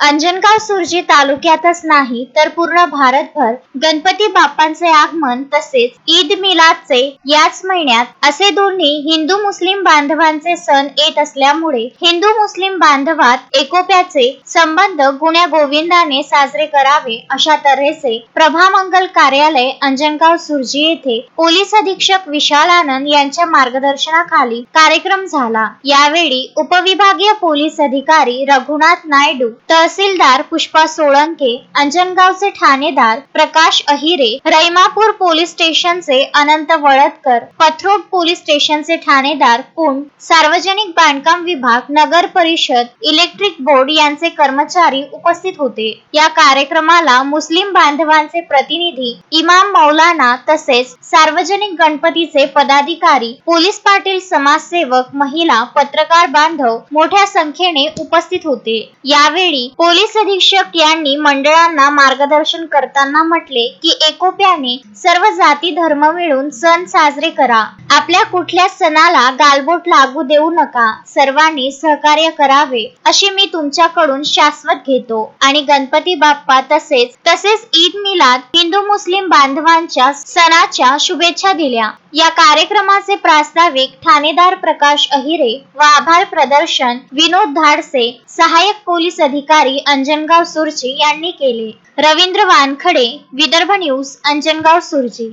अंजनगाव सुरजी तालुक्यातच नाही तर पूर्ण भारतभर गणपती बाप्पांचे आगमन तसेच ईद मिलादचे याच महिन्यात असे दोन्ही हिंदू मुस्लिम बांधवांचे सण येत असल्यामुळे हिंदू मुस्लिम बांधवात एकोप्याचे संबंध गुण्या गोविंदाने साजरे करावे अशा तऱ्हेचे प्रभामंगल कार्यालय अंजनगाव सुरजी येथे पोलीस अधीक्षक विशाल आनंद यांच्या मार्गदर्शनाखाली कार्यक्रम झाला. यावेळी उपविभागीय पोलीस अधिकारी रघुनाथ नायडू तहसीलदार पुष्पा सोळंके अंजनगावचे ठाणेदार प्रकाश अहिरे रैमापूर पोलीस स्टेशनचे अनंत वळदकर पथरोड पोलीस स्टेशनचे ठाणेदार पुण सार्वजनिक बांधकाम विभाग नगर परिषद इलेक्ट्रिक बोर्ड यांचे कर्मचारी उपस्थित होते. या कार्यक्रमाला मुस्लिम बांधवांचे प्रतिनिधी इमाम मौलाना तसेच सार्वजनिक गणपतीचे पदाधिकारी पोलीस पाटील समाजसेवक महिला पत्रकार बांधव मोठ्या संख्येने उपस्थित होते. यावेळी पोलीस अधीक्षक यांनी मंडळांना मार्गदर्शन करताना म्हटले की एकोप्याने सर्व जाती धर्म मिळून सण साजरे करा. आपल्या कुठल्या सणाला गालबोट लागू देऊ नका. सर्वांनी सहकार्य करावे अशी मी तुमच्याकडून शाश्वत घेतो. आणि गणपती बाप्पा तसेच तसेच ईद मिलाद हिंदू मुस्लिम बांधवांच्या सणाच्या शुभेच्छा दिल्या. या कार्यक्रमाचे प्रास्ताविक ठाणेदार प्रकाश अहिरे व आभार प्रदर्शन विनोद धाडसे सहाय्यक पोलीस अधिकारी अधिकारी अंजनगाव सुरजी यांनी केले. रवींद्र वानखडे विदर्भ न्यूज अंजनगाव सुरजी.